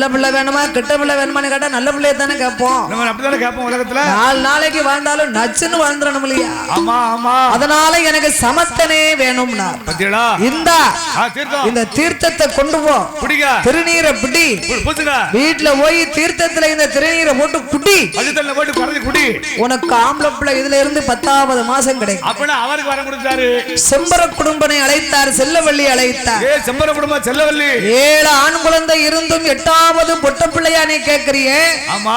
நல்ல பிள்ளை வேணுமா கெட்ட பிள்ளை வேணுமான்னு கேட்டா நல்ல பிள்ளைய தானே கேட்போம். நம்ம அப்படித்தானே கேட்போம் உலகத்துல? நாலு நாளைக்கு வாழ்ந்தாலும் நச்சுன்னு வாழ்ந்துடணும் இல்லையா? ஆமா ஆமா. அதனால எனக்கு சமத்தனே வேணும்னா. இந்த இந்த தீர்த்தத்தை கொண்டு போ. குடிங்க. திருநீரை பிடி. வீட்டுல போய் தீர்த்தத்துல இந்த திருநீரை போட்டு குடி. பக்கத்துல போட்டு குறைஞ்சு குடி. உனக்கு ஆம்பளை பிள்ளை இதுல இருந்து பத்தாவது மாசம் கிடைக்கும். அப்படின்னா அவருக்கு வரம் கொடுத்தாரு. செம்பர குடும்பனை அழைத்தார் செல்லவள்ளி அழைத்தார். செம்பர குடும்பம் செல்லவல்லி. ஏழு ஆண் குழந்தை இருந்தும் எட்டாவது பொட்ட பிள்ளையா நீ கேக்குறியே? ஆமா.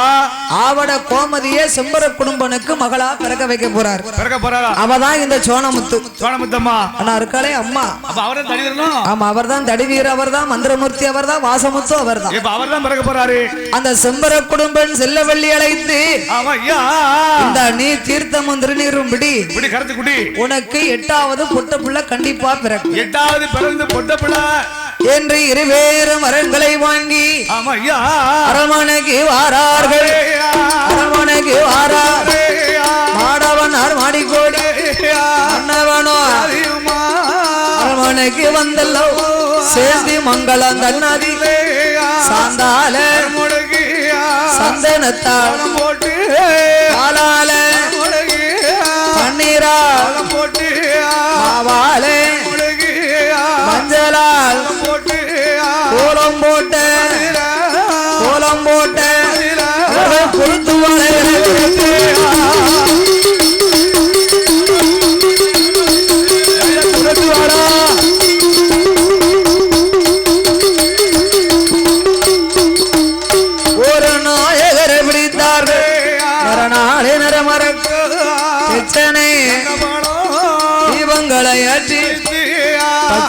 ஆவட கோமதியே செம்பர குடும்பனுக்கு மகளா பிறக்க வைக்க போறார். பிறக்க போறாரா? அவதான் இந்த சோனமுத்து சோனமுத்தம்மா ஆனா இருக்காளே அம்மா. தள்ளி வரணும்? ஆமா அவர்தான் தடிவீர் அவர்தான் மந்திரமூர்த்தி அவர்தான் வாசமுத்து அவர்தான். இப்ப அவர் தான் பிறக்க போறாரு. அந்த செம்பர குடும்பன் செல்லவள்ளி அழைத்து இந்த நீ தீர்த்தமும் திருநீரும் பிடி இப்படி கரைச்சு குடி. உனக்கு எட்டாவது பொட்ட பிள்ளை கண்டிப்பா பிறக்கும். எட்டாவது பிறந்து பொட்ட பிள்ளை என்று இருவேறு மரங்களை வாங்கி அரமனைக்கு வாரார்கள். அரமனைக்கு வாரார் மாடவனார் மாடிக்கோடி மன்னவனோ. அரமனைக்கு வந்தல்லோ. சேந்தி மங்களம் தன்னாதி. சாந்தால சந்தனத்தால் போட்டு. காலால பன்னீரா. போட்டு. மாவாலே.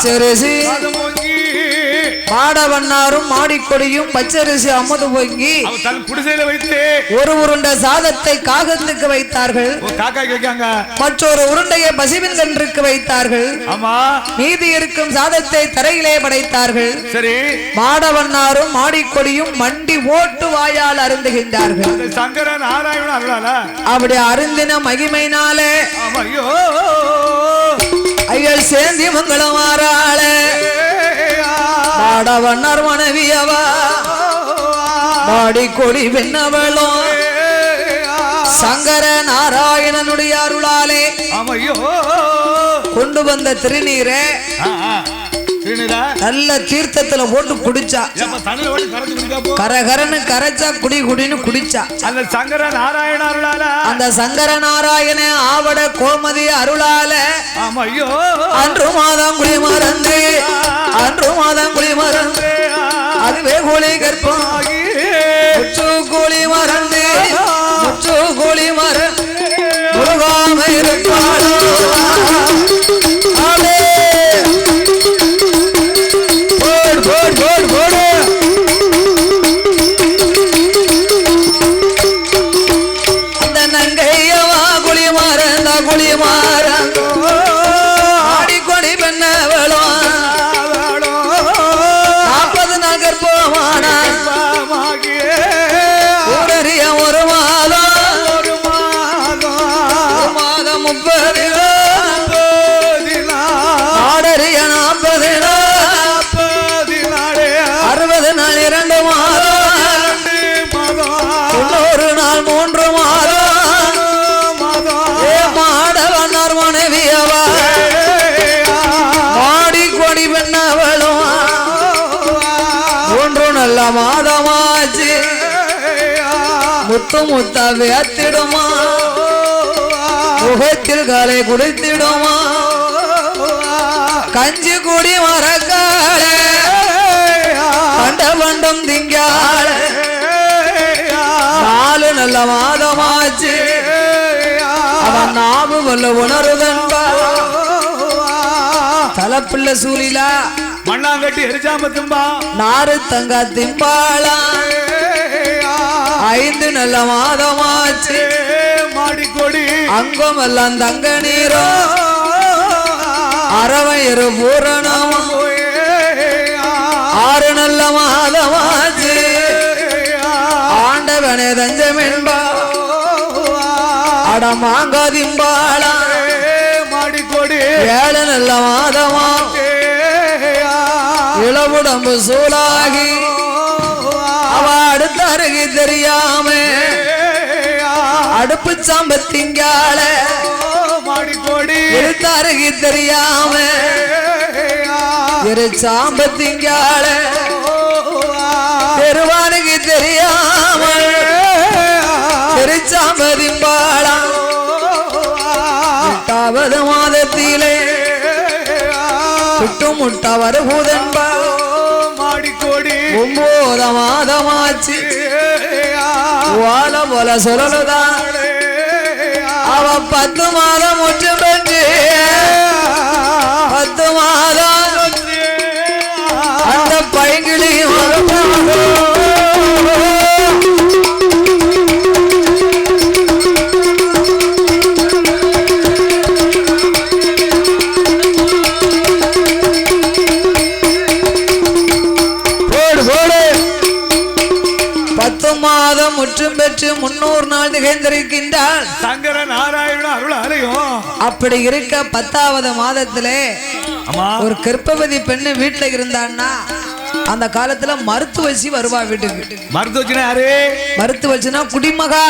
பச்சரிசி. மாடவண்ணாரும் மாடிக்கொடியும் பச்சரிசி அமுது பொங்கி. தன் குடிசையில வைத்து. ஒரு உருண்டை சாதத்தை காகத்துக்கு வைத்தார்கள். மற்றொரு உருண்டையை பசிவின் கன்றுக்கு வைத்தார்கள். ஆமா. மீதி இருக்கும் சாதத்தை தரையிலே படைத்தார்கள். சரி. மாடவண்ணாரும் மாடிக்கொடியும் மண்டி ஓட்டு வாயால் அருந்துகின்றார்கள். சங்கர நாராயணன் அப்படி அருந்தின மகிமைனாலே சேந்தி மங்களம் மாறாளே மாடவண்ணார் மனைவியவா மாடிக்கொடி வெண்ணவளும் சங்கர நாராயணனுடைய அருளாலே ஆமா ஐயோ கொண்டு வந்த. திருநீரா? நல்ல தீர்த்தத்துல போட்டு குடிச்சா. கரகரன்னு கரைச்சா குடி குடின்னு குடிச்சா. அந்த சங்கர நாராயண அருளால. அந்த சங்கர நாராயண ஆவட கோமதி அருளால. அன்று மாதம் குடி மறந்து அன்று மாதம் குடி மறந்து அதுவே கோழி கற்பம். முச்சு கோழி மறந்து முச்சு கோழி மறந்து முருகாம இருப்பாளோ முத்து முத்த வேத்திடுமா முகத்தில் காலை குடித்திடுமா கஞ்சி குடி மரக்காலே கண்ட பண்டம் திங்கால நாலு நல்ல மாதமாச்சு. அவன் நாவு வல்ல உணருதன்பா. தலப்பிள்ள சூழிலா. மண்ணாங்கட்டி எரிச்சாமத்தும்பா நாறு தங்கா திம்பாளா ஐந்து நல்ல மாதமாச்சு. மாடிக்கொடி. அங்கம் எல்லாம் தங்க நீரோ. அரவையரு பூரணம். ஆறு நல்ல மாதமாச்சு. ஆண்டவனே தஞ்சமென்பா. அடமாங்காதிம்பாளா மாடிக்கொடி. ஏழு நல்ல மாதமா. இளவுடம்பு சூடாகி அடுத்த அருகே தெரியாம அடுப்பு சாம்பத்திங்கால எடுத்த அருகே தெரியாம இரு சாம்பத்திங்கால பெருவானுக்கு தெரியாம திருச்சாம்பதிம்பாளா எட்டாவது மாதத்திலே சுட்டு முட்டா வருபூதன்பா மாதமாச்சு வாழ போல சொல்லலுதான் அவ பத்து மாதம் மாதம் முற்றும் பெற்று முன்னூறு நாள் திகைந்திருக்கின்றாள் சங்கர நாராயண அருள் அலையும் அப்படி இருக்க பத்தாவது மாதத்திலே ஒரு கர்ப்பவதி பெண்ணு வீட்டுல இருந்தான்னா அந்த காலத்துல மருத்துவச்சி வருவா வீட்டுக்கு. மருத்துவச்சினா யாரு? மருத்துவச்சினா குடிமகா.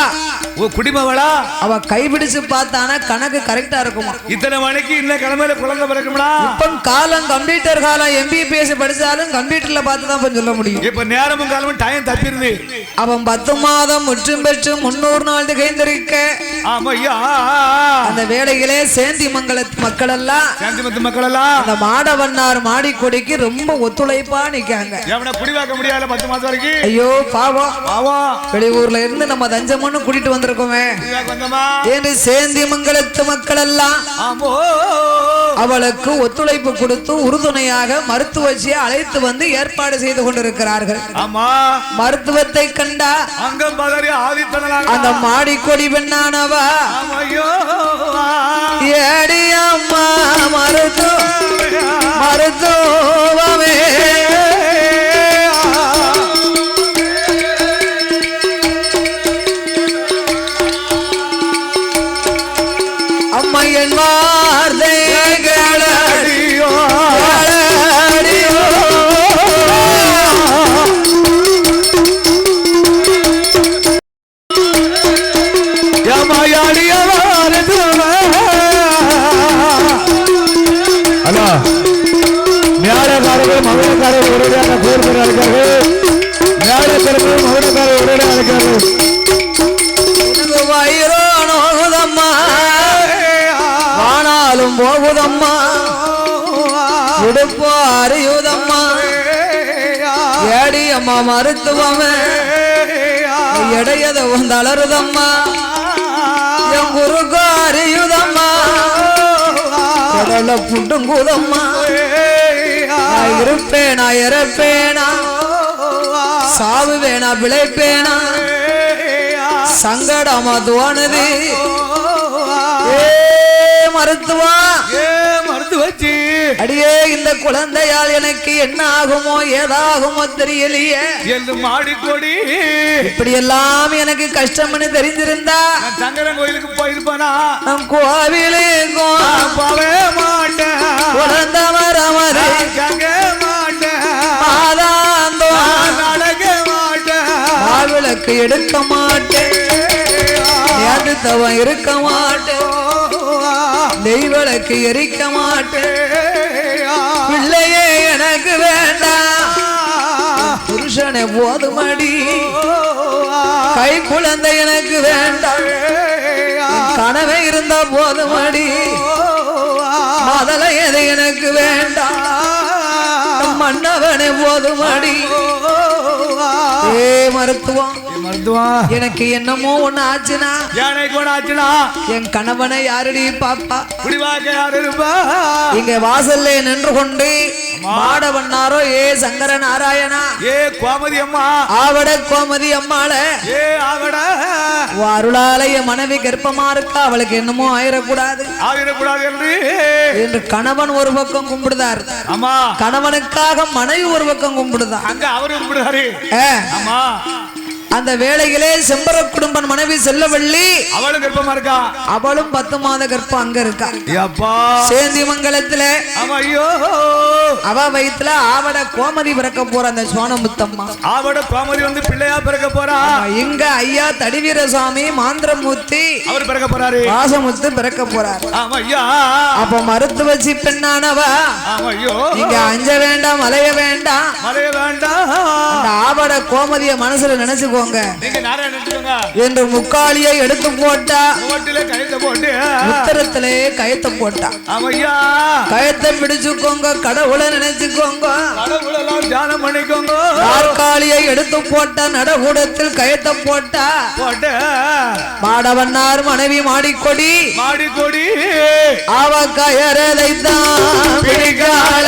ஓ குடிமவளா அவ கைபிடிச்சு பார்த்தானா கணக்கு கரெக்டா இருக்குமா? இத்தனை மணிக்கு இந்த கிழமையில குழந்தை பிறக்கும்டா? இப்ப காலம் கம்ப்யூட்டர் காலம் எம்பிபிஎஸ் படிச்சாலும் கம்ப்யூட்டர்ல பார்த்து தான் சொல்ல முடியும். இப்ப நேரமும் காலமும் டைம் தப்பிருது. அவன் பத்து மாதம் முற்றும் பெற்று முன்னூறு நாள் திகைந்திருக்க. ஆமா ஐயா அந்த வேலையிலே சேந்தி மங்கலத்து மக்கள் எல்லாம் சாந்திமத்து மக்கள் எல்லாம் அந்த மாடவன்னார் மாடிக்கொடிக்கு ரொம்ப ஒத்துழைப்பா நிக்காங்க எவனை குடிவாக்க முடியாத பத்து மாசம் வரைக்கும்? ஐயோ பாவம். ஆவா வெளியூர்ல இருந்து நம்ம தஞ்சமன்னு கூட்டிட்டு வந்திருக்கோமே. குடிவாக்க வந்தமா? என்று சேந்தி மங்கலத்து மக்கள் எல்லாம் அவளுக்கு ஒத்துழைப்பு கொடுத்து உறுதுணையாக மருத்துவச்சியை அழைத்து வந்து ஏற்பாடு செய்து கொண்டிருக்கிறார்கள். மருத்துவத்தை கண்டா அந்த மாடிக்கொடி பெண்ணானவா? ஆமா ஐயோ. ஏடி அம்மா மருத்துவ மருத்துவமே மேலக்காரர்கள் உடனடியாக பேர் பெற அழைக்கிறார்கள் மேலக்காரர்கள் மதுரக்காரர்கள் உடனடியாக அழைக்கிறார்கள் எனக்கு ஆனாலும் போகுதம்மா. உடுப்போ அறியுதம்மா. ஏடி அம்மா மருத்துவமே எடையத தளருதம்மா. என் குறுக்கோ அறியுதம்மா. கடல புட்டுங்குதம்மா. இருப்பேனா இறப்பேனா? சாவு வேணா பிழைப்பேனா? சங்கடமா தோணுது. மருத்துவா? ஏ மருந்து வச்சு அடியே இந்த குழந்தையால் எனக்கு என்ன ஆகுமோ ஏதாகுமோ தெரியலையே. என்று மாடிக்கொடி இப்படி எல்லாம் எனக்கு கஷ்டம்னு தெரிஞ்சிருந்தா சங்கரன் கோயிலுக்கு போயிருப்பானா? நம் போவே மாட்டேன். குழந்த வரமது நான் மாவிளக்கு எடுக்க மாட்டேன். ஏந்துத்தவன் இருக்க மாட்டேன். நெய்விளக்கு எரிக்க மாட்டேன். பிள்ளையே எனக்கு வேண்டாம். புருஷனை போதுமடி. கை குழந்தை எனக்கு வேண்டாம். கனவை இருந்தா போதுமடி. முதல எது எனக்கு வேண்டாம். மன்னவனை போதுமடி. ஏ மருத்துவம் மருத்துவம் எனக்கு என்னமோ ஒண்ணு ஆச்சுனா? யானை கூட ஆச்சுனா? என் கணவனை யாரடி பாப்பா? குடிவாக்க யாரு இருப்பா? இங்க வாசல்ல நின்று கொண்டு மாடவண்ணாரோ ஏ சங்கர நாராயணா ஏ கோமதி அம்மா. ஆவட கோமதி அம்மாள. ஏ ஆவட. உன் அருளால என் மனைவி கர்ப்பமா இருக்கா? அவளுக்கு என்னமோ ஆயிடக்கூடாது ஆகிடக்கூடாது என்று என்று கணவன் ஒரு பக்கம் கும்பிடுதார். ஆமா. கணவனுக்காக மனைவி ஒரு பக்கம் கும்பிடுதான் அங்க அவரு கும்பிடுறாரு. ஆமா. அந்த வேளையிலே செம்பர குடும்பன் மனைவி செல்லவள்ளி. அவளும் கர்ப்பமா இருக்கா? அவளும் பத்து மாத கர்ப்பம் அங்க இருக்கா. அப்பா சேந்தி மங்கலத்துல அவ வயித்துல ஆவட கோமதி பிறக்க போற அந்த சோனமுத்தம்மா அவட கோமதி வந்து பிள்ளையா பிறக்க போறா? இங்க ஐயா தடிவீரசாமி மாந்திரமூர்த்தி அவர் பிறக்க போறாரு. வாசமுத்து பிறக்க போறார். அப்ப மருத்துவச்சி பெண்ணானவா? ஆமா ஐயோ! இங்க அஞ்ச வேண்டாம் அலைய வேண்டாம். மறைய வேண்டாம். அந்த ஆவட கோமதிய மனசுல நினைச்சுக்கோங்க. நினைச்சுக்கோங்க என்று முக்காலியை எடுத்து போட்டா உத்தரத்திலே கயத்தை போட்டா கயத்தை பிடிச்சுக்கோங்க கடவுளை நினைச்சுக்கோங்க. தியானம் பண்ணிக்கோங்க. நாற்காலியை எடுத்து போட்ட நடகூடத்தில் கயத்தை போட்டா. போட்டு மாடவன்னார் மனைவி மாடிக்கொடி. மாடி கொடி அவ கயறதைத்தான் பிடிக்கால.